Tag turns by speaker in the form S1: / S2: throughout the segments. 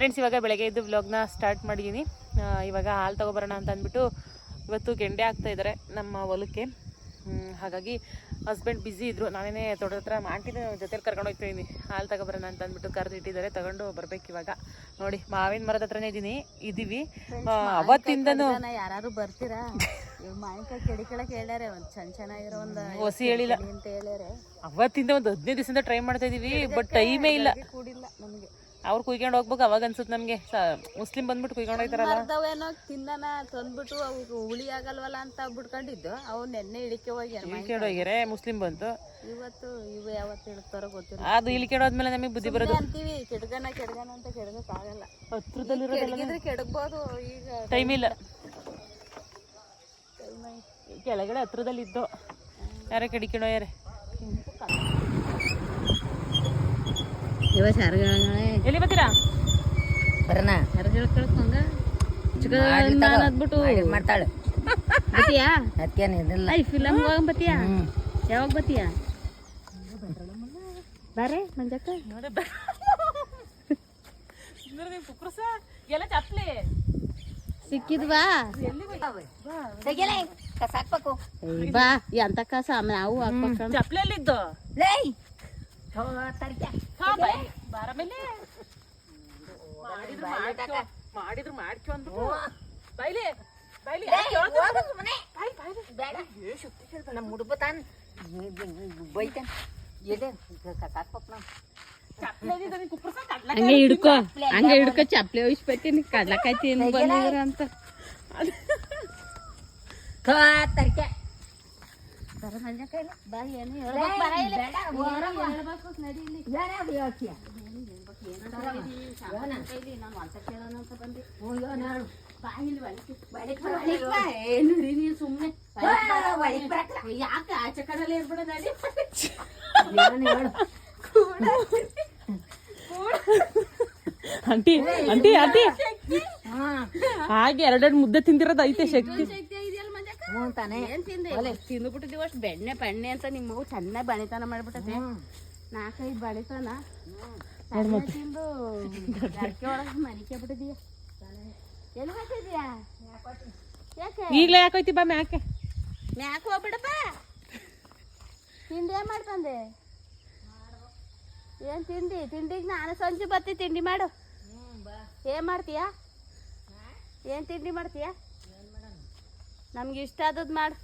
S1: Friends ಇವಾಗ ಬೆಳಗ್ಗೆ ಇದ್ದು ವ್ಲಾಗ್ನ ಸ್ಟಾರ್ಟ್ ಮಾಡಿದ್ದೀನಿ ಇವಾಗ ಹಾಲು ತೊಗೊಬರೋಣ ಅಂತ ಅಂದ್ಬಿಟ್ಟು ಇವತ್ತು ಗೆಂಡೆ ಆಗ್ತಾ ಇದ್ದಾರೆ ನಮ್ಮ ಹೊಲಕ್ಕೆ. ಹಾಗಾಗಿ ಹಸ್ಬೆಂಡ್ ಬ್ಯುಸಿ ಇದ್ರು. ನಾನೇನೇ ತೋಟದ ಹತ್ರ ಆಂಟಿನ ಜೊತೆಲಿ ಕರ್ಕೊಂಡು ಹೋಗ್ತಿದ್ದೀನಿ ಹಾಲು ತಗೊಬರೋಣ ಅಂತ ಅಂದ್ಬಿಟ್ಟು ಕರೆದು ಇಟ್ಟಿದ್ದಾರೆ. ತಗೊಂಡು ಬರ್ಬೇಕು ಇವಾಗ. ನೋಡಿ ಮಾವಿನ ಮರದ ಹತ್ರನೇ ಇದ್ದೀನಿ ಇದ್ದೀವಿ ಅವತ್ತಿಂದ ಅವತ್ತಿಂದನೂ
S2: ಯಾರು ಬರ್ತೀರಾ? ಮಾವಿನಕಾಯಿ ಕೆಡಿ ಕೆಳಕ್ ಹೇಳ್ಯಾರೆ. ಒಂದ್ ಚೆನ್ನ ಚೆನ್ನಾಗಿರೋ ಒಂದು
S1: ಹೊಸಿ ಹೇಳಿಲ್ಲ.
S2: ಅಂತ ಹೇಳ್ಯಾರೆ.
S1: ಅವತ್ತಿಂದ ಒಂದು ಹದಿನೈದು ದಿವಸದಿಂದ ಟ್ರೈ ಮಾಡ್ತಾ ಇದೀವಿ ಬಟ್ ಟೈಮೇ ಇಲ್ಲ. ಅವ್ರು ಕುಯ್ಕೊಂಡು ಹೋಗ್ಬೇಕು ಅವಾಗ ಅನ್ಸುತ್ತೆ ನಮಗೆ. ಮುಸ್ಲಿಂ ಬಂದ್ಬಿಟ್ಟು ಕುಯ್ಕೊಂಡು ಹೋಗ್ತಾರಲ್ಲ.
S2: ಅರ್ಧವೇನೋ ತಿನ್ನನ ತಂದ್ಬಿಟ್ಟು ಅವ್ರು ಹುಳಿ ಆಗಲ್ವಲ್ಲ ಅಂತ ಬಿಡ್ಕೊಂಡಿದ್ದು ಅವು ನೆನ್ನೆ ಇಳಿಕೆ ಹೋಗಿ
S1: ಇಳ್ಕೊಂಡು ಹೋಗ್ಯಾರೆ ಮುಸ್ಲಿಂ ಬಂತು.
S2: ಇವತ್ತು ಇವು ಯಾವತ್ತು ಇಳ್ತಾರೋ ಗೊತ್ತಿಲ್ಲ.
S1: ಅದು ಇಳ್ಕೊಂಡು ಹೋದ್ಮೇಲೆ ನಮಗೆ ಬುದ್ಧಿ ಬರೋದು.
S2: ಅಂತೀವಿ ಕೆಡ್ಗನ ಕೆಡ್ಗನ ಅಂತ ಕೆಡ್ಗಕ್ ಆಗಲ್ಲ.
S1: ಹತ್ರದಲ್ಲಿರೋದೆಲ್ಲ?
S2: ಕೆಡಗಿದ್ರೆ ಕೆಡಗ್ಬೋದು ಈಗ
S1: ಟೈಮ್ ಇಲ್ಲ. ಕೆಳಗಡೆ ಹತ್ರದಲ್ಲಿ ಇದ್ದು ಯಾರೇ ಕಡಿಕೊಂಡು ಹೋಗ್ಯಾರೆ.
S2: ಇವ ಶಾರ್ಗಳೇ
S1: ಎಲ್ಲಿ ಬರ್ತೀರಾ?
S3: ಬರೋಣ ಮಾಡ್ತಾಳೆ.
S2: ಬತ್ತಿಯಾ
S3: ಅದಕ್ಕೇನು ಇದಿಲ್ಲ.
S2: ಐ ಫಿಲಮ್ ಹೋಗಂ ಬತ್ತೀಯಾ ಯಾವಾಗ ಬತ್ತಿಯಾ ಬಾರೆ ಮಂಜಕ್ಕ.
S1: ಎಲ್ಲ ಚಪ್ಲಿ
S2: ಸಿಕ್ಕಿದ್ವಾ
S3: ಹಾಕ್ಬೇಕು.
S2: ಬಾ. ಎಂತ ಕಸ ನಾವು ಹಾಕ್ಬೇಕಂತ
S1: ಚಪ್ಲಿ ಎಲ್ಲಿದ್ದು ಮಾಡಿದ್ರು ಮಾಡ್ಕೊ. ಮಾಡಿದ್ರು ಮಾಡ್ಕೊ ಅಂದ್ರು ಬೈಲಿ ಬೈಲಿ.
S3: ಲೇ, ಹೋಗು ಸುಮ್ನೆ. ಬೇಡ. ನಮ್ಮ ಹುಡುಗ ತಾನ್ ಬೈತಾನ. ಎದೆ ಕಸ ಹಾಕ್ಬೇಕು ನಾವು
S1: ಚಪ್ಲಿ ಎಲ್ಲಿದ್ದು ನೀನ್ ಕುಪ್ರಸ ಕಡ್ಲ
S2: ಹಂಗೆ ಹಿಡ್ಕೊ. ಹಂಗೆ ಹಿಡ್ಕೊ ಚಪ್ಲಿ ಒಯ್ಸ್ಬತ್ತೀನಿ ಕಡ್ಲಕಾಯಿ ತಿಂದು ಬಂದಿದ್ರ ಅಂತ.
S3: ಥೋ,
S2: ಸುಮ್ನೆ. ಯಾಕೆ ಇರ್ಬೇಡ ನಡಿ
S1: ಅಂಟಿ ಅಂಟಿ
S3: ಹಾ,
S1: ಹಾಗೆ ಎರಡೆರಡು ಮುದ್ದೆ ತಿಂದಿರೋದು ಐತೆ ಶಕ್ತಿ.
S3: ಹ್ಞೂ ತಾನೇ.
S2: ಏನ್ ತಿಂದೆ? ತಿಂದ್ಬಿಟ್ಟಿದೀವಿ ಅಷ್ಟು ಬೆಣ್ಣೆ ಬೆಣ್ಣೆ ಅಂತ ನಿಮ್ಮ ಮಗು ಚೆನ್ನಾಗಿ ಬಣಿತನ ಮಾಡ್ಬಿಟ್ಟತೆ. ನಾಲ್ಕೈದು ಬಣಿತನ. ತಿಂದು ಅಡಿಕೆ ಒಳಗೆ ಮನಿಕೆ ಬಿಟ್ಟಿದೀಯ. ಎಲ್ಲಿ ಹಾಕಿದ್ಯಾ ಯಾಕೆ?
S1: ಈಗಲೇ ಯಾಕೋಯ್ತಿ? ಬಾ ಮ್ಯಾಕೆ.
S2: ಮ್ಯಾಕ್ ಹೋಗ್ಬಿಡಪ್ಪ. ತಿಂಡಿ ಏನ್ ಮಾಡ್ತಂದೆ ಏನ್ ತಿಂಡಿ ತಿಂಡಿಗೆ ನಾನು ಸಂಜೆ ಬತ್ತಿ ತಿಂಡಿ ಮಾಡು. ಏನ್ ಮಾಡ್ತೀಯಾ? ಏನ್ ತಿಂಡಿ ಮಾಡ್ತೀಯಾ? ನಮ್ಗೆ ಇಷ್ಟ ಆದದ್ ಮಾಡು.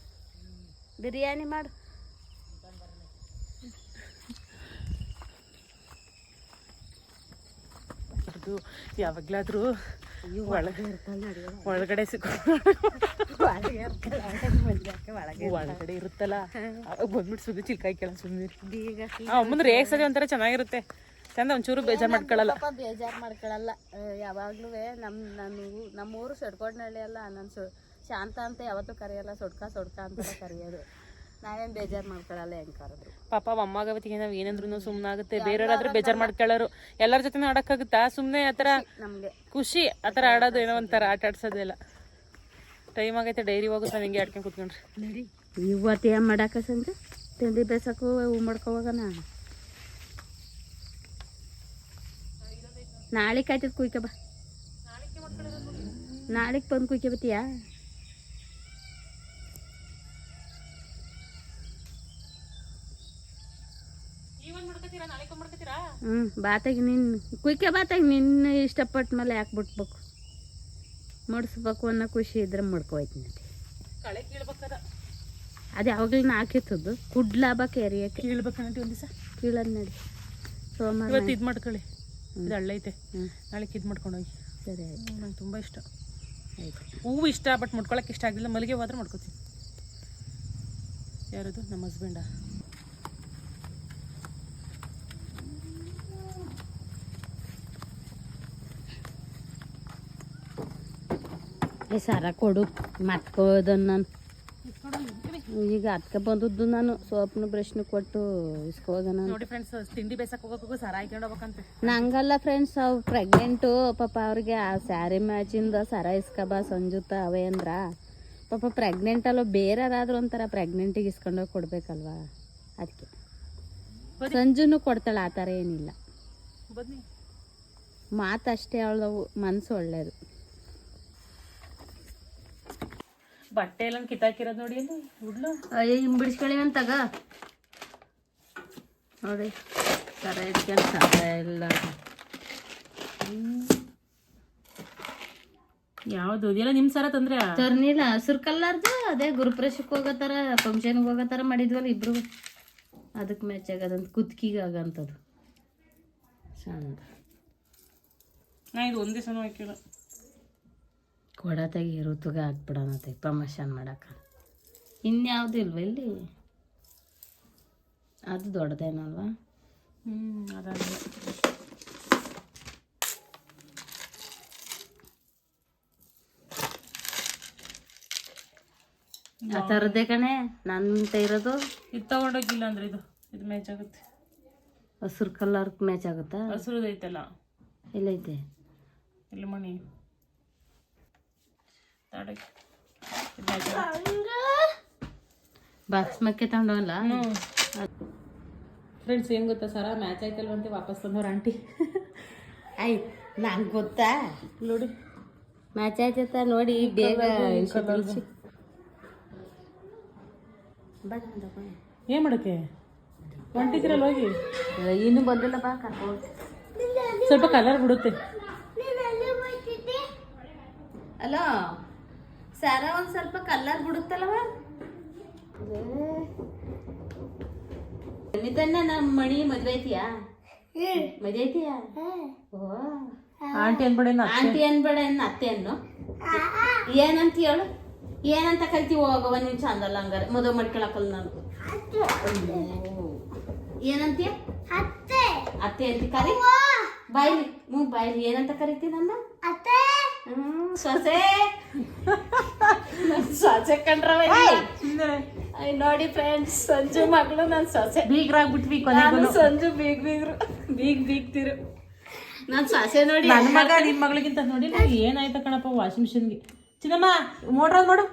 S2: ಬಿರಿಯಾನಿ ಮಾಡು.
S1: ಅದು ಯಾವಾಗ್ಲಾದ್ರೂ ಒಳಗೆ ಒಳಗಡೆ ಸಿಕ್ಕ ಒಳಗಡೆ ಇರುತ್ತಲ್ಲ? ಬಂದ್ಬಿಟ್ಟು ಸುದ್ದಿ ಚಿಲ್ಕಾಯಿ ಕೇಳ ಸುಮ್ಮನೆ
S2: ಈಗ
S1: ಅಮ್ಮನ ರೇಗ್ಸದೆ ಒಂಥರ ಚೆನ್ನಾಗಿರುತ್ತೆ. ಚಂದ ಒಂಚೂರು ಬೇಜಾರ್ ಮಾಡ್ಕೊಳ್ಳಲ್ಲ
S2: ಪಾಪ ಬೇಜಾರು ಮಾಡ್ಕೊಳಲ್ಲ. ಯಾವಾಗ್ಲೂ ನಮ್ಮ ನಾನು ನಮ್ಮೂರು ಸೊಡ್ಕೊಂಡ್ನಳ್ಳಿ ಅಲ್ಲ ನನ್ನ ಸೊ ಶಾಂತ ಅಂತ ಯಾವತ್ತೂ ಕರೆಯಲ್ಲ ಸೊಡ್ಕ ಸೊಡ್ಕ ಅಂತ ಕರೆಯೋದು. ನಾವೇನು ಬೇಜಾರು ಮಾಡ್ಕೊಳಲ್ಲ ಹೆಂಗೆ ಕರೆದ್ರು
S1: ಪಾಪ ಅಮ್ಮಾಗ ನಾವು ನಾವ್ ಏನಂದ್ರು ಸುಮ್ಮನಾಗುತ್ತೆ ಬೇರೆಯವ್ರಾದ್ರೂ ಬೇಜಾರು ಮಾಡ್ಕೊಳ್ಳೋರು ಎಲ್ಲರ ಜೊತೆ ಆಡಕ್ಕಾಗುತ್ತಾ? ಸುಮ್ಮನೆ ಆತರ
S2: ನಮಗೆ.
S1: ಖುಷಿ ಆತರ ಆಡೋದು ಏನೋ ಒಂಥರ ಆಟ ಆಡ್ಸೋದೆಲ್ಲ. ಟೈಮ್ ಆಗೈತೆ ಡೈರಿ ಹೋಗುತ್ತೆ ನಾನು ಹಿಂಗೆ ಆಡ್ಕೊಂಡು ಕುತ್ಕೊಂಡ್ರಿ.
S2: ನೋಡಿ. ಇವತ್ತು ಏನು ಮಾಡಾಕ ಸಂಜೆ? ತಿಂಡಿ ಬೇಸಕ್ಕೂ ಹೂ ಮಾಡ್ಕೋವಾಗ ನಾಳೆ ಕಾಯ್ತದ ಕುಯ್ಕ ಬಾ. ನಾಳೆಗೆ ಬಂದು ಕುಯ್ಕೆ ಬತ್ತೀಯಾ ಹ್ಞೂ ಬಾತಾಗಿ ನಿನ್ನ ಕುಯ್ಕೆ ಬಾತಾಗಿ ನಿನ್ನ ಇಷ್ಟಪಟ್ಟ ಮೇಲೆ ಯಾಕೆ ಬಿಟ್ಬೇಕು? ಮಡಿಸ್ಬೇಕು ಅನ್ನೋ ಖುಷಿ ಇದ್ರೆ ಮುಡ್ಕೋಯ್ತೀನಿ
S1: ಕಳೆ ಕೀಳ್ಬೇಕದ?
S2: ಅದು ಯಾವಾಗಲೂ ಹಾಕಿತ್ತದ್ದು ಕುಡ್ಲಾಬಕ್ಕೆ ಎರಿಯಕ್ಕೆ.
S1: ಕೀಳ್ಬೇಕಂತ ಒಂದು ದಿವಸ
S2: ಕೀಳದ್ ನಡಿ. ಸೋಮವಾರ
S1: ಇವತ್ತು ಇದು ಮಾಡ್ಕೊಳ್ಳಿ. ಇದು ಹಳ್ಳೈತೆ. ನಾಳೆ ಇದು ಮಾಡ್ಕೊಂಡು ಹೋಗಿ
S2: ಸರಿ ಆಯ್ತು.
S1: ನಂಗೆ ತುಂಬ ಇಷ್ಟ.
S2: ಆಯ್ತು.
S1: ಹೂವು ಇಷ್ಟ ಬಟ್ ಮುಡ್ಕೊಳಕ್ಕೆ ಇಷ್ಟ ಆಗಿಲ್ಲ. ಮಲ್ಲಿಗೆ ಹೋದ್ರೆ ಮಾಡ್ಕೋತೀನಿ. ಯಾರದು? ನಮ್ಮ ಹಸ್ಬೆಂಡ
S2: ಏ ಸರ ಕೊಡು ಮತ್ಕೋದ ನಾನು. ಈಗ ಅದಕ್ಕೆ ಬಂದದ್ದು ನಾನು ಸೋಪ್ನ ಬ್ರಷ್ನ ಕೊಟ್ಟು ಇಸ್ಕೋದನ
S1: ನೋಡಿ ಫ್ರೆಂಡ್ಸ್ ತಿಂಡಿ ಬೇಸಕ್ಕೆ ಹೋಗೋಕ್ಕೂ ಸರ ಹಾಕೊಂಡು ಹೋಗ್ಬೇಕಂತೆ.
S2: ನಂಗಲ್ಲ ಫ್ರೆಂಡ್ಸ್ ಅವು ಪ್ರೆಗ್ನೆಂಟು ಪಾಪ ಅವ್ರಿಗೆ ಆ ಸ್ಯಾರಿ ಮ್ಯಾಚಿಂದ ಸರ ಇಸ್ಕಬಾ ಸಂಜುತ ಅವೇ ಅಂದ್ರ ಪಾಪ ಪ್ರೆಗ್ನೆಂಟ್ ಅಲ್ಲೋ ಬೇರೆ ಯಾರಾದ್ರೂ ಒಂಥರ ಪ್ರೆಗ್ನೆಂಟಿಗೆ ಇಸ್ಕೊಂಡೋಗಿ ಕೊಡ್ಬೇಕಲ್ವಾ? ಅದಕ್ಕೆ ಸಂಜುನು ಕೊಡ್ತಾಳೆ ಆ ಥರ ಏನಿಲ್ಲ. ಮಾತಷ್ಟೇ ಅವಳವು ಮನಸ್ಸು ಒಳ್ಳೇದು.
S1: ಬಟ್ಟೆ ಎಲ್ಲ ಕಿತ್ತಾಕಿರೋದು ನೋಡಿ ಅಲ್ಲಿ ಹುಡ್ಲು.
S2: ಅಯ್ಯೋ ಹಿಂಬಿಡಿಸ್ಕೊಳ್ಳಿ ಅಂತಾಗ ನೋಡಿ ಸರ ಇಟ್ಕೊಂಡು ಸರ ಎಲ್ಲ.
S1: ಯಾವ್ದು ಇದೆಲ್ಲ ನಿಮ್ ಸರ ತಂದ್ರೆ
S2: ತರ್ನಿಲ್ಲ ಹಸಿರು ಕಲ್ಲರ್ದು ಅದೇ ಗುರುಪ್ರವೇಶಕ್ಕೆ ಹೋಗೋ ಥರ ಫಂಕ್ಷನ್ಗೆ ಹೋಗೋ ಥರ ಮಾಡಿದ್ವಲ್ಲ ಇಬ್ರು. ಅದಕ್ಕೆ ಮ್ಯಾಚ್ ಆಗೋದಂತ ಕುತ್ಕಿಗೆ ಆಗಂಥದ್ದು ಸಣ್ಣ
S1: ನಾ ಇದು ಒಂದೇ ಹಾಕಿಲ್ಲ.
S2: ಕೊಡ ತೆಗಿ ಋತುಗೆ ಹಾಕ್ಬಿಡೋಣ ಪ್ರಮೋಷನ್ ಮಾಡೋಕೆ ಇನ್ಯಾವುದು ಇಲ್ವ ಇಲ್ಲಿ? ಅದು ದೊಡ್ಡದೇನಲ್ವಾ?
S1: ಹ್ಞೂ ಅದಾದ
S2: ಆ ಥರದ್ದೇ ಕಣೆ ನನ್ನ ಇರೋದು?
S1: ಇದು ತಗೊಂಡೋಗಿಲ್ಲ ಅಂದ್ರೆ ಇದು ಇದು ಮ್ಯಾಚ್ ಆಗುತ್ತೆ.
S2: ಹಸಿರು ಕಲರ್ ಮ್ಯಾಚ್ ಆಗುತ್ತಾ?
S1: ಹಸಿರು ಐತಲ್ಲ
S2: ಎಲ್ಲೈತೆ
S1: ಇಲ್ಲಿ ಮಣಿ. ಆಗುತ್ತೆ.
S2: ಬಾಕ್ಸ್ ಮಕ್ಕೆ ತಗೊಂಡವಲ್ಲ
S1: ಫ್ರೆಂಡ್ಸ್ ಏನು ಗೊತ್ತಾ ಸರ? ಮ್ಯಾಚ್ ಆಯ್ತಲ್ವಂತೆ ವಾಪಸ್ ತಂದವ್ರ ಆಂಟಿ.
S2: ಐ ನಂಗೆ ಗೊತ್ತಾ?
S1: ನೋಡಿ.
S2: ಮ್ಯಾಚ್ ಆಯ್ತ ನೋಡಿ ಬೇಗ.
S1: ಏನ್ ಮಾಡಕ್ಕೆ? ಹೊಂಟಿದ್ರಲ್ಲ ಹೋಗಿ?
S2: ಇನ್ನು ಬಂದಿಲ್ಲ ಬಾ
S1: ಸ್ವಲ್ಪ ಕಲರ್ ಬಿಡುತ್ತೆ.
S2: ಅಲೋ? ಸಾರ ಒಂದ್ ಸ್ವಲ್ಪ ಕಲ್ಲರ್ ಬಿಡುತ್ತಲ್ಲವ ನಿತನ್ನ ನಮ್ಮ ಮಣಿ ಮದ್ವೆ ಐತಿಯಾ? ಮದ್ವೆ ಐತಿಯಾ?
S1: ಆಂಟಿ ಅನ್ಬೇಡ
S2: ಆಂಟಿ ಅನ್ಬೇಡ ಅತ್ತೆ ಅನ್ನು? ಏನಂತ ಹೇಳು? ಏನಂತ ಕರಿತೀವಿ ಹೋಗವ ನಿಮಿಷ ಚಂದಲ್ಲ ಹಂಗಾರೆ. ಮದುವೆ ಮಾಡ್ಕೊಳಕಲ್ ನಾನು. ಏನಂತೀಯ ಅತ್ತೆ. ಅಂತ ಕರಿ? ಬಾಯ್ಲಿ. ಹ್ಞೂ ಬಾಯ್ಲಿ. ಏನಂತ ಕರಿತೀನಿ ನನ್ನ ಹ್ಮ್ ಸೊಸೆ. ನನ್ ಸೊಸೆ ಕಂಡ್ರವ ಐ ನೋಡಿ ಫ್ರೆಂಡ್ಸ್ ಸಂಜು ಮಗಳು ನನ್ ಸೊಸೆ.
S1: ಬೀಗ್ರಾಗ್ಬಿಟ್ವಿ
S2: ನಾನು ಸಂಜು ಬೀಗ್ ಬೀಗ್ರು. ಬೀಗ್ ಬೀಗ್ತಿರು. ನನ್ ಸೊಸೆ ನೋಡಿ
S1: ನನ್ನ ಮಗ ನಿಮ್ಮ ಮಗಳಿಗಿಂತ ನೋಡಿ ಏನಾಯ್ತು ಕಣಪ್ಪ ವಾಷಿಂಗ್ ಮಿಷಿನ್ಗೆ. ಚಿನ್ನಮ್ಮ ಮೋಟ್ರ್ ಮಾಡು.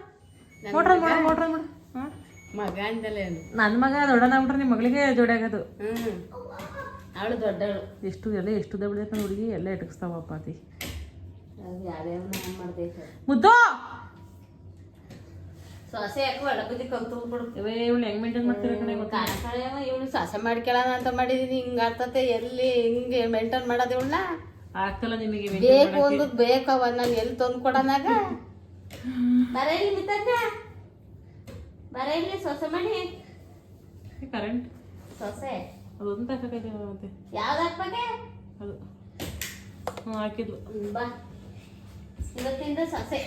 S1: ಮೋಟ್ರ್ ಮಾಡು ಮೋಟ್ರ್ ಮಾಡು?
S2: ಮಗ ಅಂದಲೇ
S1: ನನ್ನ ಮಗ ದೊಡ್ಡನಾಗ್ಬಿಟ್ರೆ ನಿಮ್ಮ ಮಗಳಿಗೆ ಜೋಡಿ ಆಗೋದು.
S2: ಅವಳು ದೊಡ್ಡವಳು.
S1: ಎಷ್ಟು ಎಲ್ಲ ಎಷ್ಟು ದೊಡ್ಡ ಹುಡುಗಿ ಎಲ್ಲ ಇಟಕ್ಸ್ತಾವಪ್ಪ ಅತಿ. ಮುದ್ದು!
S2: ಸೊಸೆ ಯಾಕೆ ಒಳ ಬುದ್ಧಿ ಕಲ್ತು ಬಿಡು
S1: ಇವೇ ಇವಳು ಹೆಂಗ್ ಮೇಂಟೈನ್ ಮಾಡ್ತೀರ ಕಣೆ ಗೊತ್ತಾ
S2: ಇವಳು ಸೊಸೆ ಮಾಡ್ಕೊಳ್ಳೋಣ ಅಂತ ಮಾಡಿದೀನಿ ಹಿಂಗ ಆಗ್ತತೆ ಎಲ್ಲಿ ಹಿಂಗೆ ಮೇಂಟೈನ್ ಮಾಡೋದು ಇವಳನ್ನ?
S1: ಆಗ್ತಲ್ಲ ನಿಮಗೆ
S2: ಬೇಕು ಒಂದು ಬೇಕವ ನಾನು ಎಲ್ಲಿ ತಂದು ಕೊಡೋಣಾಗ ಬರ ಇಲ್ಲಿ ಮಿತಕ್ಕ. ಬರ ಇಲ್ಲಿ ಸೊಸೆ ಮಾಡಿ.
S1: ಕರೆಂಟ್
S2: ಸೊಸೆ
S1: ಅದೊಂದು ಮತ್ತೆ.
S2: ಯಾವ್ದು ಹಾಕ್ಬೇಕೆ?
S1: ಅದು. ಹ್ಞೂ ಹಾಕಿದ್ಲು.
S2: ಬಾ. ಇವತ್ತಿಂದ ಸೊಸೆ.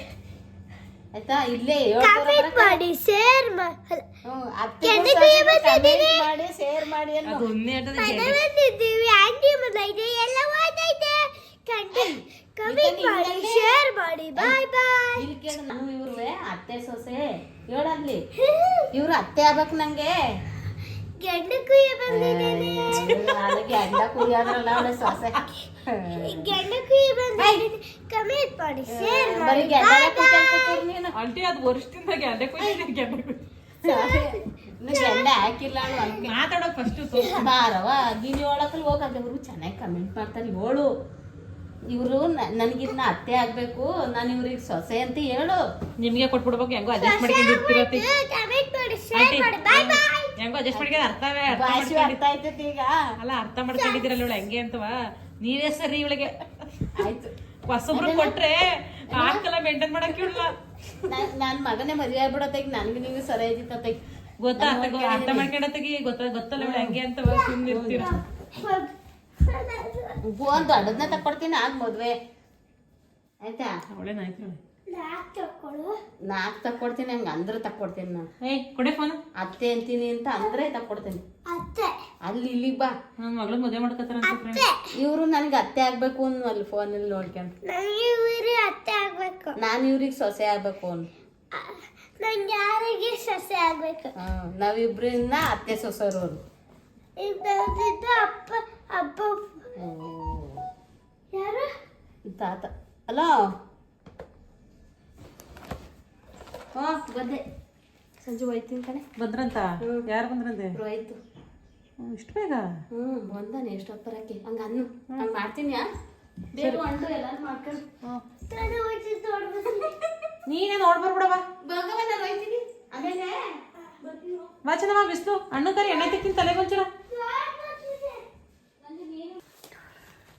S2: ಆಯ್ತಾ? ಇಲ್ಲೇ ಮಾಡಿ ಶೇರ್ ಮಾಡಿ ಶೇರ್ ಮಾಡಿ ಅನ್ನೋ.
S1: ಅದು ಒಂದೇ ಆಟದ
S2: ಆಂಟಿ ಬಂದೈತೆ ಎಲ್ಲ ಓದೈತೆ ಕಮೆಂಟ್ ಮಾಡಿ ಶೇರ್ ಮಾಡಿ. ಬಾಯ್ ಬಾಯ್ ಇಲ್ಲಿ ಕೇಳು ನಾನು ಇವ್ರುವೆ ಅತ್ತೆ ಸೊಸೆ. ಹೇಳಲ್ಲಿ ಇವ್ರು ಅತ್ತೆ ಆಗ್ಬೇಕು ನಂಗೆ.
S4: ಗಂಡು ಕುಯ್ಯ ಬಂದಿದ್ದೇನೆ.
S2: ನಾನು ಅವಳೆ ಸೊಸೆ
S4: ಗಂಡು ಕುಯ್ಯ ಬಂದಿದ್ದೇನೆ. ಕಮೆಂಟ್ ಮಾಡಿ ಶೇರ್
S2: ಬರೀ ಗೆಡ್ಡೆ ಕುತ್ಕೊಂಡ್ ಕೂತ್ರು ನೀನು.
S1: ಆಂಟಿ ಅದು ವರ್ಷದಿಂದ
S2: ಹಾಕಿಲ್ಲ ಅವಳು
S1: ಮಾತಾಡೋ ಫಸ್ಟ್
S2: ಬಾರವ ಒಳಕಲ್ಲಿ ಚೆನ್ನಾಗಿ ಕಮೆಂಟ್ ಮಾಡ್ತಾರೆ. ಹೇಳು. ಇವರು ನನಗಿನ್ನ ಅತ್ತೆ ಆಗ್ಬೇಕು. ನಾನು ಇವ್ರಿಗೆ ಸೊಸೆ ಅಂತ ಹೇಳು.
S1: ನಿಮಗೆ ಕೊಟ್ಬಿಡ್ಬೇಕು ಹೆಂಗೋ ಅಡ್ಜಸ್ಟ್ ಮಾಡ್ಕೊಂಡು
S4: ಕಮೆಂಟ್ ಮಾಡಿ ಶೇರ್ ಮಾಡಿ. ಬಾಯ್ ಬಾಯ್
S1: ಹೆಂಗೋ ಅಡ್ಜಸ್ಟ್ ಮಾಡ್ಕೊಂಡು ಅರ್ಥವೇ ಅರ್ಥ
S2: ಭಾಷೆ
S1: ಮಾಡ್ಕೊಂಡು
S2: ಅರ್ಥ ಆಯ್ತೈತಿ ಈಗ
S1: ಅಲ್ಲ ಅರ್ಥ ಮಾಡ್ಕೊಂಡಿದ್ದೀರಲ್ಲ ಇವಳು ಹೆಂಗೆ ಅಂತವಾ ನೀವೇ ಸರಿ ಇವಳಿಗೆ
S2: ಆಯ್ತು
S1: ಹೊಸಬ್ರು ಕೊಟ್ರೆ ಆಕಲ್ಲ ಮೇಂಟೈನ್ ಮಾಡಕ್ಕೆ ಇಡಲ್ಲ
S2: ನನ್ನ ಮಗನೇ ಮದುವೆ ಆಗ್ಬಿಡತ್ತೈಗ ನನ್ಗೆ ನೀವು ಸರಿ ಐತಿತ್ತೈಗ
S1: ಗೊತ್ತಾ ಅರ್ಥ ಮಾಡ್ಕೊಂಡತ್ತಿಗೆ ಗೊತ್ತ ಗೊತ್ತಲ್ಲ ಇವಳು ಹೆಂಗೆ ಅಂತವ ಸುಮ್ಮನೆ ಇರ್ತೀರ
S2: ಒಂದು ದೊಡ್ಡದನ್ನ ತಕ್ಕೊಡ್ತೀನಿ ಆಗ ಮದುವೆ ಆಯ್ತಾ
S4: ಒಳ್ಳೆ ತಕೊಳ್ಳು
S2: ನಾಲ್ಕು ತಕ್ಕೊಡ್ತೀನಿ ಹಂಗೆ ಅಂದ್ರೆ ತಕ್ಕೊಡ್ತೀನಿ ನಾನು.
S1: ಏಯ್ ಕೊಡೆ ಫೋನ್
S2: ಅತ್ತೆ ಅಂತೀನಿ ಅಂತ ಅಂದ್ರೆ ತಕ್ಕೊಡ್ತೀನಿ.
S4: ಅತ್ತೆ.
S2: ಅಲ್ಲಿ ಇಲ್ಲಿಗೆ ಬಾ.
S1: ನನ್ನ ಮಗಳು ಮದುವೆ ಮಾಡ್ಕೊತಾರ
S2: ಇವರು ನನಗೆ ಅತ್ತೆ ಆಗ್ಬೇಕು ಅನ್ನು ಅಲ್ಲಿ ಫೋನಲ್ಲಿ ನೋಡ್ಕೊಂಡು.
S4: ನನಗೆ ಇವರು ಅತ್ತೆ ಆಗ್ಬೇಕು.
S2: ನಾನು ಇವ್ರಿಗೆ ಸೊಸೆ ಆಗ್ಬೇಕು ಅನ್ನು
S4: ನಂಗೆ ಯಾರಿಗೆ ಸೊಸೆ ಆಗ್ಬೇಕು?
S2: ನಾವಿಬ್ರಿಂದ ಅತ್ತೆ ಸೊಸರು ಅವರು
S4: ಅಪ್ಪ ಅಪ್ಪ ಯಾರು?
S2: ತಾತ. ಅಲ್ಲ ಹಾ ಬಂದೆ. ಸಂಜೆ ಹೋಯ್ತೀನಿ ಕಣೆ.
S1: ಬಂದ್ರಂತ? ಯಾರು ಬಂದ್ರಂತೆ? ಹ್ಮ್, ಇಷ್ಟು ಬೇಗ?
S2: ಹ್ಞೂ ಬಂದಾನೆ ಎಷ್ಟು ಹೊತ್ತರಕ್ಕೆ ಹಂಗೆ ಅನ್ನು. ಹಂಗೆ ಮಾಡ್ತೀನಿ ಬೇಗ ಹೊಂಟು ಎಲ್ಲಾರು ಮಾಡ್ಕೊಂಡು.
S4: ತಲೆ ಹೊಚ್ಚಿ ತೋಡ್ಬಿಡ್ತೀನಿ.
S1: ನೀನೇ ನೋಡ್ಬರ್ಬಿಡವ
S2: ಆಮೇಲೆ
S1: ಬಿಸ್ಲು. ಹಣ್ಣು ಕರಿ ಎಣ್ಣೆ ತಿಕ್ಕಿನ ತಲೆ ಗೊಂಚರ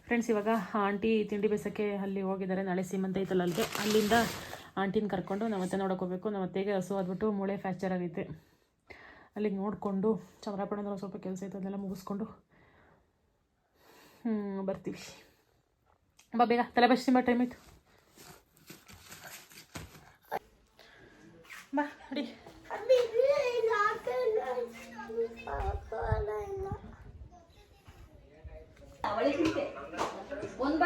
S1: ಫ್ರೆಂಡ್ಸ್ ಇವಾಗ ಆಂಟಿ ತಿಂಡಿ ಬೇಸಕ್ಕೆ ಅಲ್ಲಿ ಹೋಗಿದ್ದಾರೆ. ನಾಳೆ ಸೀಮಂತ ಐತಲ್ಲ ಅಲ್ಲಿಗೆ. ಅಲ್ಲಿಂದ ಆಂಟಿನ ಕರ್ಕೊಂಡು ನಮ್ಮ ಅತ್ತೆ ಹೋಗ್ಬೇಕು. ನಾವು ಅತ್ತೆಗೆ ಹಸು ಆದ್ಬಿಟ್ಟು ಮೂಳೆ ಫ್ಯಾಕ್ಚರ್ ಆಗೈತೆ. ಅಲ್ಲಿಗೆ ನೋಡಿಕೊಂಡು ಚಂದ್ರಾಪುರದಲ್ಲಿ ಸ್ವಲ್ಪ ಕೆಲಸ ಐತೆ, ಅದೆಲ್ಲ ಮುಗಿಸ್ಕೊಂಡು ಹ್ಞೂ ಬರ್ತೀವಿ. ಬಾ, ಬೇಗ ತಲೆ ಬಸ್ತಿ ಬಾ ಟೈಮ್ ಇತ್ತು ಬಾ,
S4: ನೋಡಿ.
S2: ಒಂದ್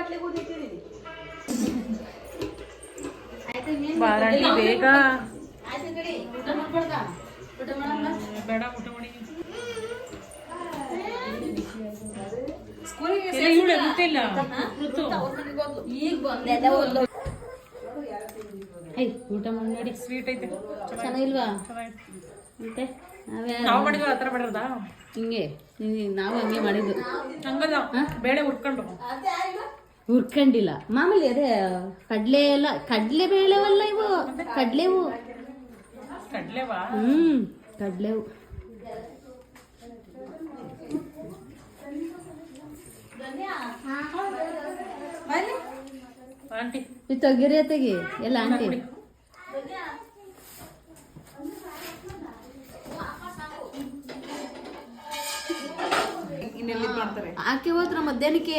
S2: ಐ ಊಟ ಮಾಡಿ
S1: ಸ್ವೀಟ್ ಐತೆ.
S2: ಚೆನ್ನಾಗಿಲ್ವಾ? ಮತ್ತೆ ನಾವೇ
S1: ಮಾಡಿದ್ವಿ ಆ ಥರ ಮಾಡಿರೋದಾ?
S2: ಹಿಂಗೆ ನಾವು ಹಂಗೆ ಮಾಡಿದ್ದು.
S1: ಹಂಗಲ್ಲ. ಬೇಳೆ ಹುರ್ಕೊಂಡು.
S2: ಹುರ್ಕೊಂಡಿಲ್ಲ. ಮಾಮೂಲಿ ಅದೇ ಕಡ್ಲೆ ಎಲ್ಲ ಕಡ್ಲೆ ಬೇಳೆವಲ್ಲ ಇವು? ಕಡ್ಲೆವು ಹ್ಮ್ ಕಡ್ಲೆವು ಇದು ತೆಗೀರಿ ತೆಗಿ ಎಲ್ಲ ಆಂಟಿ? ಆಕೆ ಹೋದ್ರ ಮಧ್ಯಾಹ್ನಕ್ಕೆ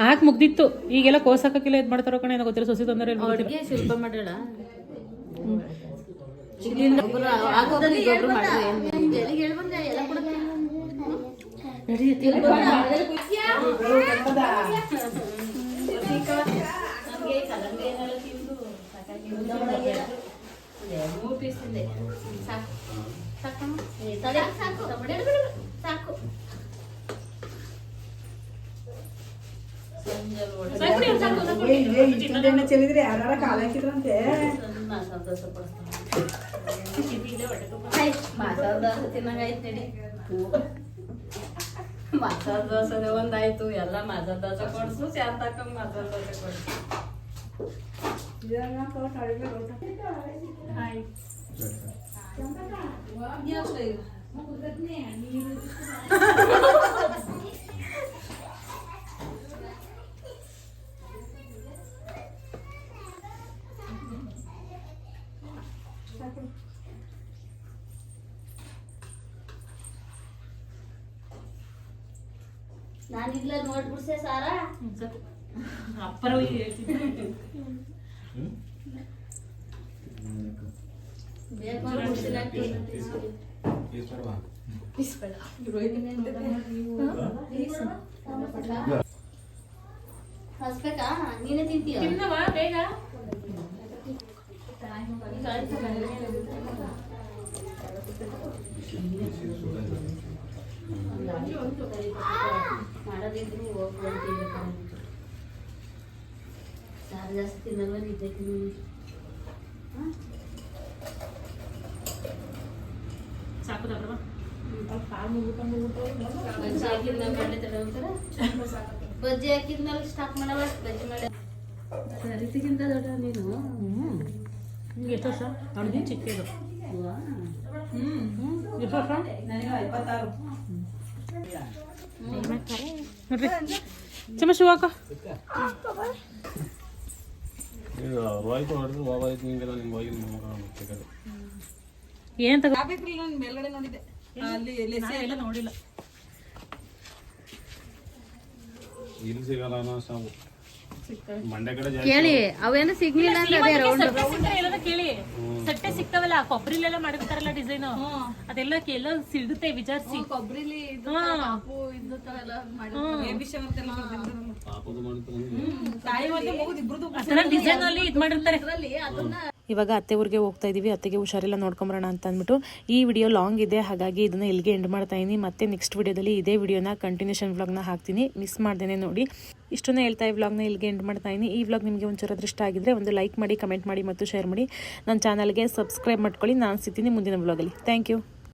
S1: ಹಾಕ್ ಮುಗ್ದಿತ್ತು ಈಗೆಲ್ಲ ಕೋಸಕ್ಕಿಲ್ಲ ಇದು ಮಾಡ್ತಾರೋ ಕಣ ಏನೋ ಗೊತ್ತಿಲ್ಲ ಸೊಸಿ ತೊಂದರೆ
S2: ಶಿಲ್ಪ ಮೂರು ಪೀಸ್ ಸಾಕು ಸಾಕು ಸಾಕು ಸಾಕು
S5: ಚೆಲ್ಲಿದ್ರೆ ಯಾರ ಕಾಲ ಹಾಕಿದ್ರಂತೆ
S2: ಮಸಾಲ ದೋಸೆ ತಿನ್ನಂಗಾಯ್ತು ನಡಿ ಮಸಾಲ ದೋಸೆ ಒಂದಾಯ್ತು ಎಲ್ಲ ಮಸಾಲ ದೋಸೆ ಕೊಡ್ಸು ಶಾಂತಕ್ಕ ಮಸಾಲ ದೋಸೆ ಕೊಡ್ಸು ನಾನು ಇಲ್ಲ ನೋಡ್ಬಿಡ್ಸೆ ಸಾರಾ
S1: ಅಪ್ಪರ
S2: ಬೇಕು ಅಂದ್ರೆ ಬಿಡ್ಸಿಲ್ಲ ಹಸ್ಬೇಕಾ ನೀನೇ ತಿಂತೀಯ
S1: ಬೇಗ
S2: ಮಾಡೋದಿದ್ರು ಹೋಗು ಸಾರು ಜಾಸ್ತಿ ತಿನ್ನಲ್ವ ನಿದ್ದೆ ತಿನ್ನಿ
S1: ಸಾಕು ದೊಡ್ಡವ
S2: ಬಜ್ಜಿ ಹಾಕಿದ್ಮೇಲೆ ಸ್ಟಾಪ್ ಮಾಡವ? ಬಜ್ಜಿ ಮಾಡಿ. ಸರಿತಿಗಿಂತ ದೊಡ್ಡ ನೀನು.
S1: ನಿಮ್ಗೆ ಎಷ್ಟು ವರ್ಷ? ಅವಳಿಗೆ ಚಿಕ್ಕದು. ಎಷ್ಟು ವರ್ಷ? ನೋಡ್ರಿ. ಚಮ ಶಿವ ಹಾಕ.
S6: ರೋಹಿತ್ ಹೊಡೆದು ಹೋಗೋದಕ್ಕೆ ನಿಂಗೆಲ್ಲ ನಿಮ್ಗೆ ಹೋಗಿ ನಿಮ್ಮ ಮಗ ಬೇಕಾದ್ರೆ
S1: ಏನ್ ತಗೋ
S5: ಮೇಲ್ಗಡೆ ನೋಡಿದೆ ಅಲ್ಲಿ
S1: ಎಲ್ಲ ನೋಡಿಲ್ಲ.
S6: ಇಲ್ಲಿ ಸಿಗಲ್ಲ ಅನ್ನೋ ಸಾವು
S2: ಕೇಳಿ ಅವೇನು ಸಿಗ್ಲಿಲ್ಲ ಅಂದ್ರೆ ಅದೇ ರೌಂಡ್
S1: ಎಲ್ಲದ ಕೇಳಿ. ಸಟ್ಟೆ ಸಿಗ್ತಾವಲ್ಲ ಕೊಬ್ಬರಿಲೆಲ್ಲ ಮಾಡಿರ್ತಾರಲ್ಲ ಡಿಸೈನ್ ಅದೆಲ್ಲ ಎಲ್ಲ ಸಿಗುತ್ತೆ ವಿಚಾರಿಸಿ.
S2: ಕೊಬ್ಬರಿಲಿ
S6: ಪಾಪದ ಮಾಡಿದ್ರೆ
S1: ಆತರ ಡಿಸೈನ್ ಅಲ್ಲಿ ಇದ್ ಮಾಡಿರ್ತಾರೆ. ಇವಾಗ ಅತ್ತೆ ಊರಿಗೆ ಹೋಗ್ತಾ ಇದ್ದೀವಿ ಅತ್ತೆಗೆ ಹುಷಾರಿಲ್ಲ ನೋಡ್ಕೊಂಬರೋಣ ಅಂತ ಅಂದ್ಬಿಟ್ಟು ಈ ವಿಡಿಯೋ ಲಾಂಗ್ ಇದೆ, ಹಾಗಾಗಿ ಇದನ್ನು ಇಲ್ಲಿಗೆ ಎಂಡ್ ಮಾಡ್ತಾ ಇದ್ದೀನಿ ಮತ್ತೆ ನೆಕ್ಸ್ಟ್ ವಿಡಿಯೋದಲ್ಲಿ ಇದೇ ವಿಡಿಯೋನ ಕಂಟಿನ್ಯೂಷನ್ ವ್ಲಾಗ್ನ ಹಾಕ್ತೀನಿ. ಮಿಸ್ ಮಾಡ್ದೇನೆ ನೋಡಿ. ಇಷ್ಟನ್ನೇ ಹೇಳ್ತಾ ಈ ವ್ಲಾಗ್ನ ಇಲ್ಲಿಗೆ ಎಂಡ್ ಮಾಡ್ತಾ ಇದ್ದೀನಿ ಈ ವ್ಲಾಗ್ ನಿಮಗೆ ಒಂಚೂರು ಇಷ್ಟ ಆಗಿದ್ರೆ ಒಂದು ಲೈಕ್ ಮಾಡಿ ಕಮೆಂಟ್ ಮಾಡಿ ಮತ್ತು ಶೇರ್ ಮಾಡಿ. ನನ್ನ ಚಾನಲ್ಗೆ ಸಬ್ಸ್ಕ್ರೈಬ್ ಮಾಡ್ಕೊಳ್ಳಿ. ನಾನು ಸಿಗ್ತೀನಿ ಮುಂದಿನ ವ್ಲಾಗಲ್ಲಿ ಥ್ಯಾಂಕ್ ಯು